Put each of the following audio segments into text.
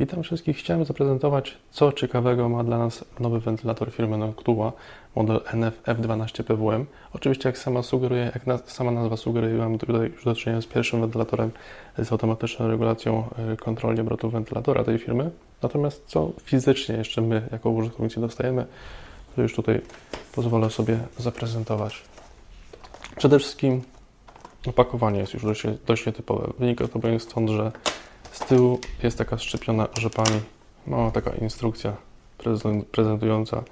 Witam wszystkich. Chciałem zaprezentować, co ciekawego ma dla nas nowy wentylator firmy Noctua, model NF F12 PWM. Oczywiście, jak sama sugeruje, jak sama nazwa sugeruje, mamy tutaj już do czynienia z pierwszym wentylatorem z automatyczną regulacją y, kontroli obrotu wentylatora tej firmy. Natomiast co fizycznie jeszcze my, jako użytkownicy, dostajemy, to już tutaj pozwolę sobie zaprezentować. Przede wszystkim opakowanie jest już dość, dość nietypowe. Wynika to stąd, że z tyłu jest taka szczepiona rzepami, mała taka instrukcja prezen- prezentująca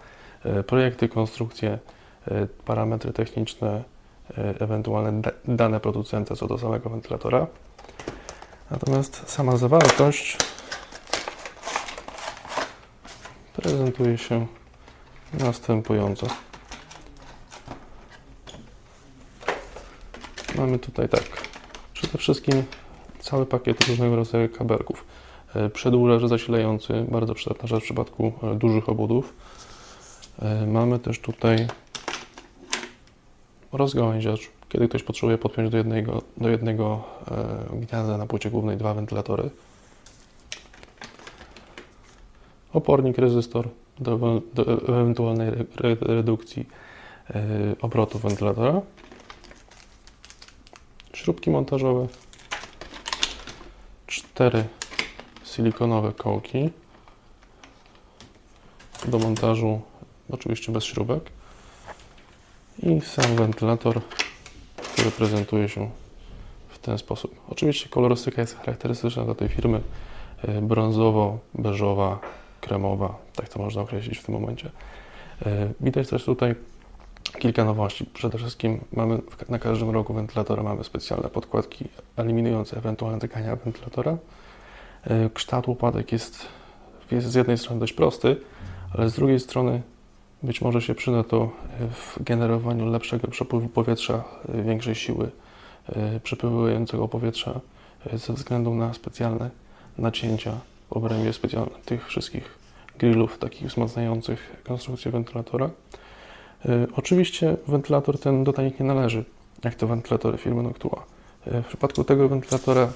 e, projekty, konstrukcje, e, parametry techniczne, e, ewentualne da- dane producenta co do samego wentylatora. Natomiast sama zawartość prezentuje się następująco. Mamy tutaj tak, przede wszystkim cały pakiet różnego rodzaju kabelków. E, Przedłużacz zasilający, bardzo przydatna rzecz w przypadku e, dużych obudów. E, Mamy też tutaj rozgałęziacz, kiedy ktoś potrzebuje podpiąć do jednego, do jednego gniazda na płycie głównej dwa wentylatory. Opornik rezystor do, do ewentualnej re, re, redukcji obrotu wentylatora. Śrubki montażowe, cztery silikonowe kołki do montażu, oczywiście bez śrubek i sam wentylator, który prezentuje się w ten sposób. Oczywiście kolorystyka jest charakterystyczna dla tej firmy, e, brązowo-beżowa, kremowa, tak to można określić w tym momencie. E, Widać też tutaj kilka nowości. Przede wszystkim mamy na każdym rogu wentylatora mamy specjalne podkładki eliminujące ewentualne tykania wentylatora. E, Kształt łopatek jest, jest z jednej strony dość prosty, ale z drugiej strony być może się przyda to w generowaniu lepszego przepływu powietrza, e, większej siły e, przepływającego powietrza ze względu na specjalne nacięcia w obrębie specjalnych tych wszystkich grillów takich wzmacniających konstrukcję wentylatora. E, Oczywiście wentylator ten do tanich nie należy, jak to wentylatory firmy Noctua. E, W przypadku tego wentylatora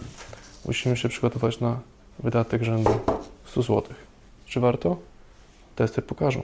musimy się przygotować na wydatek rzędu 100 zł. Czy warto? Testy pokażą.